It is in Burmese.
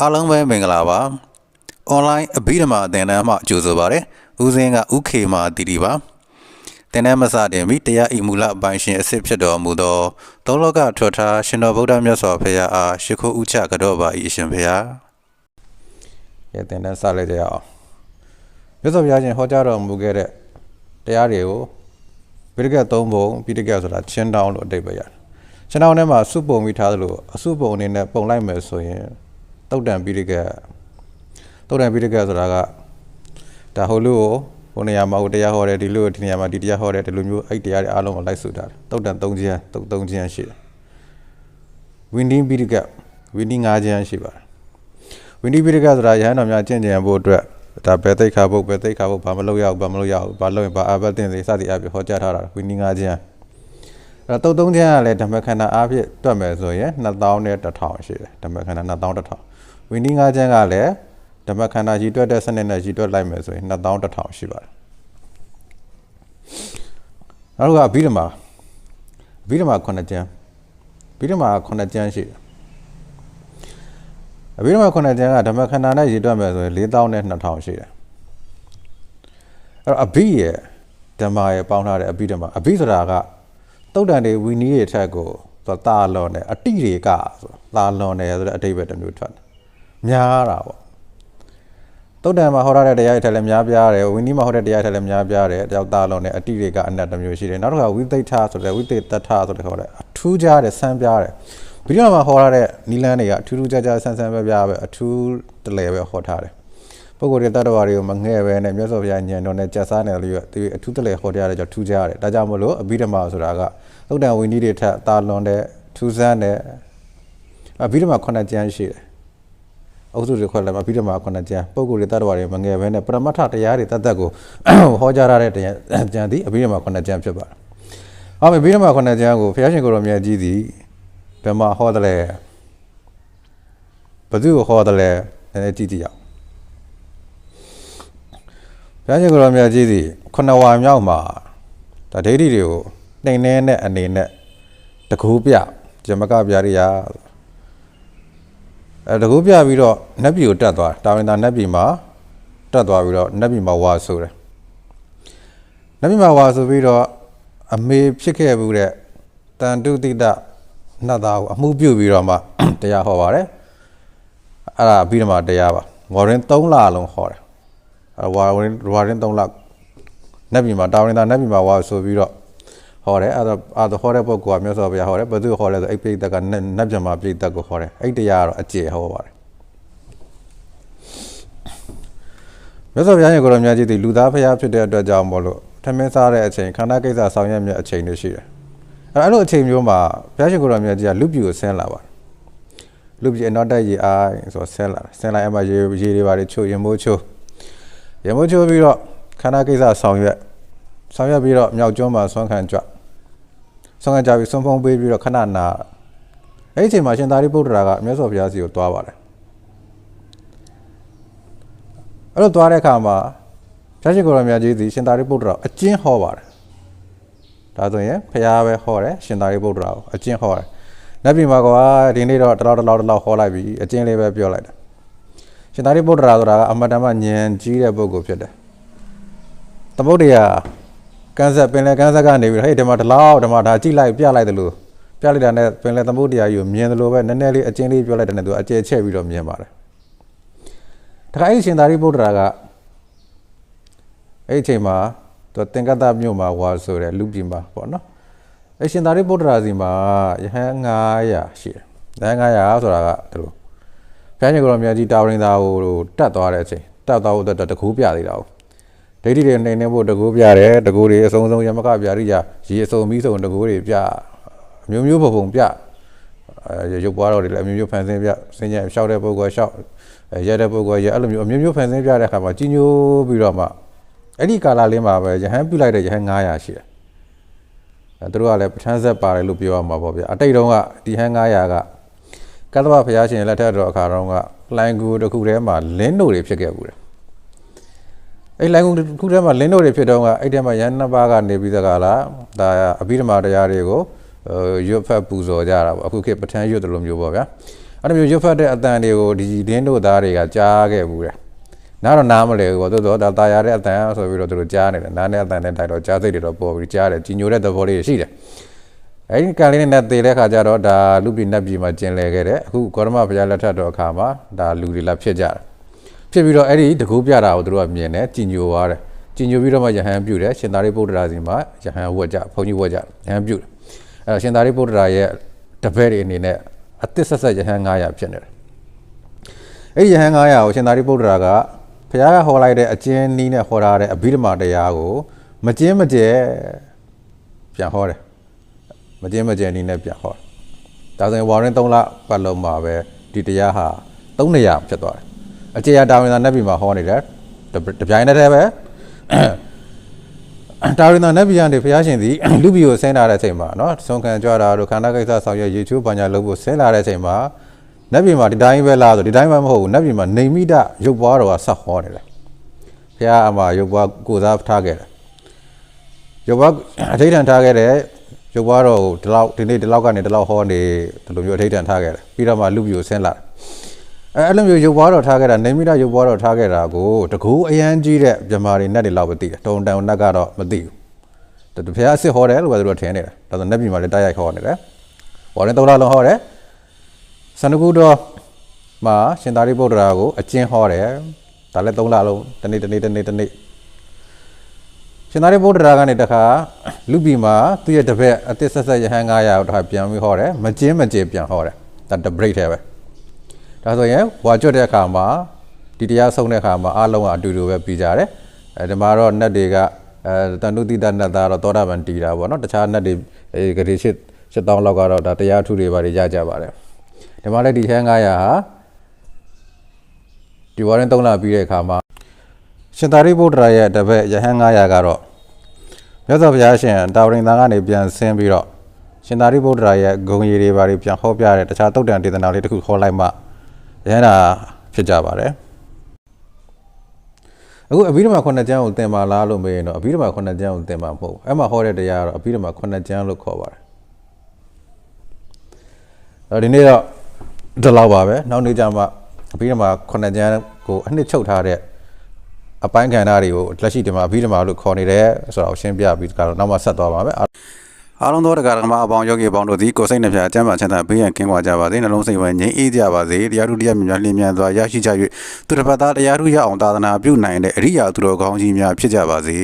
အားလုံးပဲမင်္ဂလာပါ။ online အဘိဓမ္မာသင်တန်းမှကြိုဆိုပါရစေ။ဦးစင်းကဥခေမာတီတီပါ။သင်တန်းမစတင်မီတရားဤမူလအပိုင်းရှင်အစစ်ဖြစ်တော်မူသောသောလောကထွတ်ထားရှင်တော်ဗုဒ္ဓမြတ်စွာဘုရားအားရှိခိုးဥချကြောပါ၏အရှင်ဘုရား။ရဲ့သင်တန်းစလိုက်ကြရအောင်။မြတ်စွာဘုရားရှင်ဟောကြားတော်မူခဲ့တဲ့တရားတွေကိုပိဋကတ်၃ပုံပိဋကတ်ဆိုတာချင်းတောင်းလို့အတိတ်ပဲရတယ်။ချင်းတောင်းထဲမှာစုပုံပြီးထားသလိုအစုပုံအနေနဲ့ပုံလိုက်မယ်ဆိုရင် တုတ်တန်ပိဋကတ်တုတ်တန်ပိဋကတ်ဆိုတာကဒါဟိုလူကိုဟိုနေရာမှာဟိုတရားဟောတယ်ဒီလူကိုဒီနေရာမှာဒီတရားဟောတယ်ဒီလိုမျိုးအဲ့တရားတွေအားလုံးကိုလိုက်စုတာတုတ်တန်၃ချမ်းတုတ်၃ချမ်းရှိတယ်ဝင်းဒီပိဋကတ်ဝင်းဒီ၅ချမ်းရှိပါတယ်ဝင်းဒီပိဋကတ်ဆိုတာရဟန်းတော်များကျင့်ကြံဖို့အတွက်ဒါဘယ်သိက္ခာပုတ်ဘယ်သိက္ခာပုတ်ဘာမလုပ်ရဘူးဘာမလုပ်ရဘူးဘာလုပ်ရင်ဘာအာဘတ်တင်စေစသည်အပြဟောကြားထားတာဝင်းဒီ၅ချမ်းအဲ့ တော့တုတ်၃ချမ်းကလည်းဓမ္မခန္ဓာအားဖြင့်တွက်မယ်ဆိုရင်2000နဲ့1000ရှိတယ်ဓမ္မခန္ဓာ2000 1000ဝင်းဒီ၅ချမ်းကလည်းဓမ္မခန္ဓာကြီးတွက်တဲ့စနစ်နဲ့ကြီးတွက်လိုက်မယ်ဆိုရင်2000 1000ရှိပါတယ်နောက်တစ်ခုကအဘိဓမ္မာအဘိဓမ္မာ9ကျမ်းအဘိဓမ္မာ9ကျမ်းရှိတယ်အဘိဓမ္မာ9ကျမ်းကဓမ္မခန္ဓာနဲ့ရည်တွက်မယ်ဆိုရင်4000နဲ့2000ရှိတယ်အဲ့တော့အဘိရဲ့ဓမ္မရဲ့ပေါင်းထားတဲ့အဘိဓမ္မာအဘိဆိုတာက တုတ်တန်တွေဝီနီးရဲ့ထက်ကိုဆိုတာလွန်တယ်အတိတွေကဆိုတာလွန်တယ်ဆိုတဲ့အတိတ်ပဲတစ်မျိုးထွက်တယ်များတာပေါ့တုတ်တန်မှာဟောရတဲ့တရားတွေထက်လည်းများပြားတယ်ဝီနီးမှာဟောတဲ့တရားတွေထက်လည်းများပြားတယ်တယောက်သားလုံးနဲ့အတိတွေကအနတ်တစ်မျိုးရှိတယ်နောက်တစ်ခါဝိသိဋ္ဌဆိုတဲ့ဝိသိတ္တထဆိုတဲ့ခေါ်တဲ့အထူးခြားတဲ့ဆန်းပြားတယ်ဗီဒီယိုမှာဟောရတဲ့နီလန်းတွေကအထူးထူးခြားခြားဆန်းဆန်းပြားပြားပဲအထူးတလဲပဲဟောထားတယ် ပုဂ္ဂိုလ်တွေတတ္တဝါတွေကိုမငဲ့ပဲနဲ့မြတ်စွာဘုရားညံတော်နဲ့ကြက်စားနေလို့ဒီအထူးတလဲဟောထားတဲ့ကြောင့်ထူးခြားတယ်ဒါကြောင့်မလို့အဘိဓမ္မာဆိုတာကသုတ်တန်ဝီနီးတွေထက်တာလွန်တဲ့ထူးဆန်းတဲ့အဘိဓမ္မာခုနှစ်ကျမ်းရှိတယ်အုပ်စုတွေခွဲလိုက်မှာပြီးတော့မှခုနှစ်ကျမ်းပုံကိုယ်တွေတတ်တော်တွေမငယ်ဘဲနဲ့ပရမတ္ထတရားတွေတတ်တတ်ကိုဟောကြားရတဲ့တရားကျမ်းသည်အဘိဓမ္မာခုနှစ်ကျမ်းဖြစ်ပါတယ်။အော်မေဘိဓမ္မာခုနှစ်ကျမ်းကိုဘုရားရှင်ကိုယ်တော်မြတ်ကြီးသည်ဘယ်မှာဟောတယ်လဲဘယ်သူကိုဟောတယ်လဲနည်းနည်းကြည့်ကြည့်အောင်။ ဘုရားရှင်ကိုယ်တော်မြတ်ကြီးသည်ခုနှစ်ဝါမြောက်မှာဒါဒိဋ္ဌိတွေကိုနှိမ်နှဲတဲ့အနေနဲ့တကူပြဇမကဗျာရိယာအဲတကူပြပြီးတော့နတ်ပြည်ကိုတက်သွားတာဝန်သာနတ်ပြည်မှာတက်သွားပြီးတော့နတ်ပြည်မှာဝါဆိုတယ်နတ်ပြည်မှာဝါဆိုပြီးတော့အမေဖြစ်ခဲ့ဘူးတဲ့တန်တုတိတနတ်သားကိုအမှုပြုပြီးတော့မှတရားဟောပါတယ်အဲ့ဒါပြီးတော့မှတရားပါဝါရင်3လလုံးဟောတယ် အဲဝါရင်ဝါရင်3လနတ်ပြည်မှာတာဝန်သာနတ်ပြည်မှာဝါဆိုပြီးတော့ဟောတယ်အဲ့တော့အဲ့တော့ဟောတဲ့ပုဂ္ဂိုလ်ကမြတ်စွာဘုရားဟောတယ်ဘယ်သူဟောလဲဆိုအဲ့ပိဋကကနတ်ပြမပိဋကကိုဟောတယ်အဲ့တရားကတော့အကျေဟောပါတယ်မြတ်စွာဘုရားရဲ့ကိုရောမြတ်ကြီးဒီလူသားဖရားဖြစ်တဲ့အတွက်ကြောင့်မို့လို့ထမင်းစားတဲ့အချိန်ခန္ဓာကိစ္စဆောင်ရွက်မြတ်အချိန်တွေရှိတယ်အဲ့အဲ့လိုအချိန်မျိုးမှာဘုရားရှင်ကိုရောမြတ်ကြီးကလူပြူကိုဆင်းလာပါတယ်လူပြူအနောက်တက်ရေအိုင်းဆိုဆင်းလာဆင်းလာအဲ့မှာရေရေတွေပါတယ်ချို့ရင်မိုးချို့ ရင်မိုးချို့ပြီးတော့ခန္ဓာကိစ္စဆောင်ရွက်ဆောင်ရွက်ပြီးတော့မြောက်ကျွန်းမှာဆွမ်းခံကြွဆွမ်းခံကြပြီးဆွမ်းဖုံးပေးပြီးတော့ခဏနာအဲ့ဒီအချိန်မှာရှင်သာရိပုတ္တရာကမြတ်စွာဘုရားစီကိုသွားပါတယ်အဲ့လိုသွားတဲ့အခါမှာဘုရားရှင်ကိုယ်တော်မြတ်ကြီးသည်ရှင်သာရိပုတ္တရာအကျဉ်းဟောပါတယ်ဒါဆိုရင်ဘုရားပဲဟောတယ်ရှင်သာရိပုတ္တရာကိုအကျဉ်းဟောတယ်နတ်ပြည်မှာကွာဒီနေ့တော့တလောက်တလောက်တလောက်ဟောလိုက်ပြီအကျဉ်းလေးပဲပြောလိုက်တယ် ရှင်သာရိပုတ္တရာဆိုတာကအမတ္တမဉာဏ်ကြီးတဲ့ပုဂ္ဂိုလ်ဖြစ်တယ်သမုဒ္ဒရာကန်းဆက်ပင်လယ်ကန်းဆက်ကနေပြီးဟဲ့ဒီမှာဒီလောက်ဒီမှာဒါကြည့်လိုက်ပြလိုက်တယ်လို့ပြလိုက်တာနဲ့ပင်လယ်သမုဒ္ဒရာကြီးကိုမြင်တယ်လို့ပဲနည်းနည်းလေးအကျဉ်းလေးပြောလိုက်တယ်နဲ့သူအကျယ်ချက်ပြီးတော့မြင်ပါတယ်တခါအဲ့ဒီရှင်သာရိပုတ္တရာကအဲ့ဒီအချိန်မှာသူသင်္ကတမြို့မှာဝါဆိုတဲ့လူပြည်မှာပေါ့နော်အဲ့ရှင်သာရိပုတ္တရာစီမှာယဟန်900ရှိတယ်ယဟန်900ဆိုတာကဒီ လိုဘုရားရှင်ကိုယ်တော်မြတ်ကြီးတာဝရင်သားကိုတတ်သွားတဲ့အချိန်တတ်သွားဖို့အတွက်တကူပြသေးတာ哦ဒိဋ္ဌိတွေနှိမ်နေဖို့တကူပြတယ်တကူတွေအစုံစုံယမကပြရိယာရေအစုံမီးစုံတကူတွေပြအမျိုးမျိုးပုံပုံပြအဲရုပ်ပွားတော်တွေလည်းအမျိုးမျိုးဖန်ဆင်းပြစင်ကြလျှောက်တဲ့ပုဂ္ဂိုလ်လျှောက်ရဲတဲ့ပုဂ္ဂိုလ်ရဲအဲ့လိုမျိုးအမျိုးမျိုးဖန်ဆင်းပြတဲ့အခါမှာကြီးညိုပြီးတော့မှအဲ့ဒီကာလလေးမှာပဲယဟန်ပြုလိုက်တဲ့ယဟန်900ရှိတယ်အဲသူတို့ကလည်းပဋ္ဌာန်းဆက်ပါတယ်လို့ပြောရမှာပေါ့ဗျအတိတ်တုန်းကဒီဟန်900က ကတ္တဗဘုရားရှင်လက်ထက်တော်အခါတော့ကလိုင်ကူတစ်ခုထဲမှာလင်းတို့တွေဖြစ်ခဲ့ဘူးတယ်အဲ့လိုင်ကူတစ်ခုထဲမှာလင်းတို့တွေဖြစ်တော့ကအဲ့ထဲမှာရန်နှစ်ပါးကနေပြီးသကလားဒါအဘိဓမ္မာတရားတွေကိုရွတ်ဖတ်ပူဇော်ကြတာပေါ့အခုခေတ်ပဋ္ဌာန်းရွတ်တယ်လို့မျိုးပေါ့ဗျာအဲ့လိုမျိုးရွတ်ဖတ်တဲ့အတန်တွေကိုဒီလင်းတို့သားတွေကကြားခဲ့ဘူးတယ်နားတော့နားမလဲဘူးပေါ့သို့တော့ဒါတာယာတဲ့အတန်ဆိုပြီးတော့သူတို့ကြားနေတယ်နားနဲ့အတန်နဲ့တိုက်တော့ကြားစိတ်တွေတော့ပေါ်ပြီးကြားတယ်ကြီးညိုတဲ့သဘောလေးရှိတယ် အဲ့ဒီကံလေးနဲ့တည်တဲ့ခါကျတော့ဒါလူပြည်နတ်ပြည်မှာကျင်လည်ခဲ့တယ်အခုကောရမဘုရားလက်ထက်တော်အခါမှာဒါလူတွေလာဖြစ်ကြတယ်ဖြစ်ပြီးတော့အဲ့ဒီတကူပြတာကိုသူတို့ကမြင်တယ်ကြီးညိုသွားတယ်ကြီးညိုပြီးတော့မှယဟန်ပြုတယ်ရှင်သာရိပုတ္တရာစီမှာယဟန်ဝတ်ကြဘုန်းကြီးဝတ်ကြယဟန်ပြုတယ်အဲ့တော့ရှင်သာရိပုတ္တရာရဲ့တပည့်တွေအနေနဲ့အသစ်ဆက်ဆက်ယဟန်900ဖြစ်နေတယ်အဲ့ဒီယဟန်900ကိုရှင်သာရိပုတ္တရာကဘုရားကဟောလိုက်တဲ့အကျဉ်းနီးနဲ့ဟောထားတဲ့အဘိဓမ္မာတရားကိုမကျင်းမကျဲပြန်ဟောတယ် မကျင်းမကျန်နေနဲ့ပြဟောတာဒါဆိုရင်ဝါရင်3လပတ်လုံးမှာပဲဒီတရားဟာ300ဖြစ်သွားတယ်အကျေရတာဝန်သာနတ်ပြည်မှာဟောနေတယ်တပြိုင်တည်းပဲတာဝန်သာနတ်ပြည်ကနေဘုရားရှင်သည်လူပြည်ကိုဆင်းလာတဲ့အချိန်မှာနော်ဆုံးခံကြွတာတို့ခန္ဓာကိစ္စဆောင်ရွက်ရေချိုးပညာလုပ်ဖို့ဆင်းလာတဲ့အချိန်မှာနတ်ပြည်မှာဒီတိုင်းပဲလားဆိုဒီတိုင်းမှမဟုတ်ဘူးနတ်ပြည်မှာနေမိဒရုပ်ပွားတော်ကဆက်ဟောနေတယ်ဘုရားအမရုပ်ပွားကိုစားထားခဲ့တယ်ရုပ်ပွားအထိဋ္ဌံထားခဲ့တဲ့ ရုပ်ပွားတော်ကိုဒီလောက်ဒီနေ့ဒီလောက်ကနေဒီလောက်ဟောနေဒီလိုမျိုးအထိဋ္ဌံထားခဲ့တယ်ပြီးတော့မှလူပြည်ကိုဆင်းလာတယ်အဲအဲ့လိုမျိုးရုပ်ပွားတော်ထားခဲ့တာနေမိဒရုပ်ပွားတော်ထားခဲ့တာကိုတကူအရန်ကြီးတဲ့မြမာတွေနဲ့တွေလောက်ပဲသိတယ်တုံတန်နတ်ကတော့မသိဘူးတဘုရားအစ်စ်ဟောတယ်လို့ပဲသူတို့ထင်နေတာဒါဆိုနတ်ပြည်မှာလည်းတိုက်ရိုက်ဟောနေတယ်ဝါရင်သုံးလလုံးဟောတယ်စန္ဒကုတော်မှာရှင်သာရိပုတ္တရာကိုအကျဉ်းဟောတယ်ဒါလည်းသုံးလလုံးတနေ့တနေ့တနေ့တနေ့ ရှင်သာရိပုတ္တရာကနေတခါလူပြည်မှာသူ့ရဲ့တပည့်အသစ်ဆက်ဆက်ယဟန်900ကိုတခါပြန်ပြီးဟောတယ်မကျင်းမကျေပြန်ဟောတယ်ဒါတဘရိတ်ထဲပဲဒါဆိုရင်ဝါကျွတ်တဲ့အခါမှာဒီတရားဆုံးတဲ့အခါမှာအားလုံးကအတူတူပဲပြီးကြတယ်အဲဒီမှာတော့နတ်တွေကအဲတန်တုတိတနတ်သားတော့သောတာပန်တည်တာပေါ့နော်တခြားနတ်တွေအဲဂရေရှစ်ရှစ်တောင်းလောက်ကတော့ဒါတရားထုတွေပါတွေရကြပါတယ်ဒီမှာလည်းဒီဟန်900ဟာဒီဝါရင်3လပြီးတဲ့အခါမှာ ရှင်သာရိပုတ္တရာရဲ့တပည့်ယဟန်900ကတော့မြတ်စွာဘုရားရှင်တာဝရင်သားကနေပြန်ဆင်းပြီးတော့ရှင်သာရိပုတ္တရာရဲ့ဂုံရည်တွေပါတွေပြန်ဟောပြတဲ့တခြားတုတ်တန်ဒေသနာလေးတစ်ခုဟောလိုက်မှယဟန်တာဖြစ်ကြပါတယ်အခုအဘိဓမ္မာခုနှစ်ကျမ်းကိုသင်ပါလားလို့မေးရင်တော့အဘိဓမ္မာခုနှစ်ကျမ်းကိုသင်ပါမဟုတ်ဘူးအဲ့မှာဟောတဲ့တရားကတော့အဘိဓမ္မာခုနှစ်ကျမ်းလို့ခေါ်ပါတယ်အဲဒီနေ့တော့ဒီလောက်ပါပဲနောက်နေ့ကျမှအဘိဓမ္မာခုနှစ်ကျမ်းကိုအနှစ်ချုပ်ထားတဲ့ အပိုင်းကဏ္ဍတွေကိုလက်ရှိဒီမှာအဘိဓမ္မာလို့ခေါ်နေတယ်ဆိုတော့ရှင်းပြပြီးကတော့နောက်မှဆက်သွားပါမယ်အားလုံးသောတရားဓမ္မအပေါင်းယောဂီအပေါင်းတို့သည်ကိုယ်စိတ်နှပြအကျမ်းပါချမ်းသာဘေးရန်ကင်းကွာကြပါစေနှလုံးစိတ်ဝဲငြိမ်းအေးကြပါစေတရားထုတရားမြတ်များလင်းမြန်စွာရရှိကြ၍သူတစ်ဖက်သားတရားထုရအောင်သာသနာပြုနိုင်တဲ့အရိယာသူတော်ကောင်းကြီးများဖြစ်ကြပါစေ